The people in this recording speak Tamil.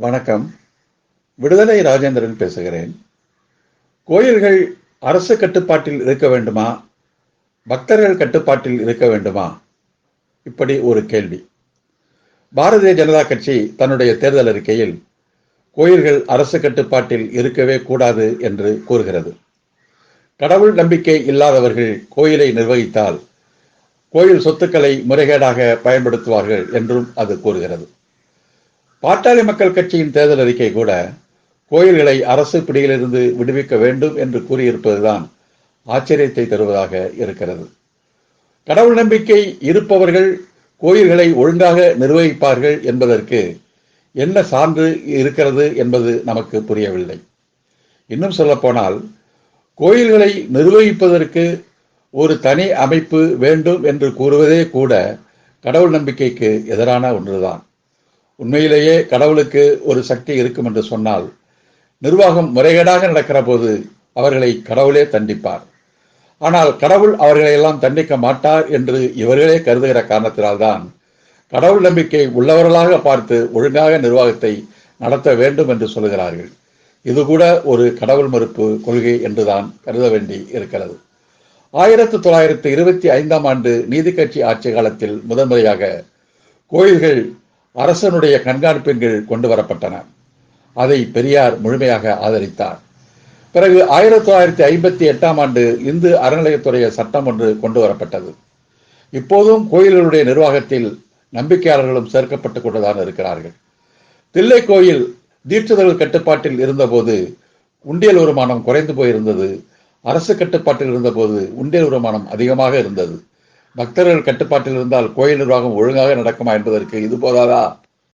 வணக்கம். விடுதலை ராஜேந்திரன் பேசுகிறேன். கோயில்கள் அரசு கட்டுப்பாட்டில் இருக்க வேண்டுமா? பக்தர்கள் கட்டுப்பாட்டில் இருக்க வேண்டுமா? இப்படி ஒரு கேள்வி. பாரதிய ஜனதா கட்சி தன்னுடைய தேர்தல் அறிக்கையில் கோயில்கள் அரசு கட்டுப்பாட்டில் இருக்கவே கூடாது என்று கூறுகிறது. கடவுள் நம்பிக்கை இல்லாதவர்கள் கோயிலை நிர்வகித்தால் கோயில் சொத்துக்களை முறைகேடாக பயன்படுத்துவார்கள் என்றும் அது கூறுகிறது. பாட்டாளி மக்கள் கட்சியின் தேர்தல் அறிக்கை கூட கோயில்களை அரசு பிடியிலிருந்து விடுவிக்க வேண்டும் என்று கூறியிருப்பதுதான் ஆச்சரியத்தை தருவதாக இருக்கிறது. கடவுள் நம்பிக்கை இருப்பவர்கள் கோயில்களை ஒழுங்காக நிர்வகிப்பார்கள் என்பதற்கு என்ன சான்று இருக்கிறது என்பது நமக்கு புரியவில்லை. இன்னும் சொல்லப்போனால் கோயில்களை நிர்வகிப்பதற்கு ஒரு தனி அமைப்பு வேண்டும் என்று கூறுவதே கூட கடவுள் நம்பிக்கைக்கு எதிரான ஒன்றுதான். உண்மையிலேயே கடவுளுக்கு ஒரு சக்தி இருக்கும் என்று சொன்னால் நிர்வாகம் முறைகேடாக நடக்கிற போது அவர்களை கடவுளே தண்டிப்பார். ஆனால் கடவுள் அவர்களை எல்லாம் தண்டிக்க மாட்டார் என்று இவர்களே கருதுகிற காரணத்தினால்தான் கடவுள் நம்பிக்கை உள்ளவர்களாக பார்த்து ஒழுங்காக நிர்வாகத்தை நடத்த வேண்டும் என்று சொல்கிறார்கள் இது கூட ஒரு கடவுள் மறுப்பு கொள்கை என்றுதான் கருத வேண்டி இருக்கிறது. ஆயிரத்தி தொள்ளாயிரத்தி இருபத்தி ஐந்தாம் ஆண்டு நீதி கட்சி ஆட்சி காலத்தில் முதன்முறையாக கோயில்கள் அரசனுடைய கண்காணிப்பின் கீழ் கொண்டு வரப்பட்டன. அதை பெரியார் முழுமையாக ஆதரித்தார். பிறகு ஆயிரத்தி தொள்ளாயிரத்தி ஐம்பத்தி எட்டாம் ஆண்டு இந்து அறநிலையத்துறைய சட்டம் ஒன்று கொண்டு வரப்பட்டது. இப்போதும் கோயில்களுடைய நிர்வாகத்தில் நம்பிக்கையாளர்களும் சேர்க்கப்பட்டுக் கொண்டுதான் இருக்கிறார்கள். தில்லை கோயில் தீட்சிதர்கள் கட்டுப்பாட்டில் இருந்தபோது உண்டியல் வருமானம் குறைந்து போயிருந்தது. அரசு கட்டுப்பாட்டில் இருந்தபோது உண்டியல் வருமானம் அதிகமாக இருந்தது. பக்தர்கள் கட்டுப்பாட்டில் இருந்தால் கோயில் நிர்வாகம் ஒழுங்காக நடக்குமா என்பதற்கு இது போதாதா?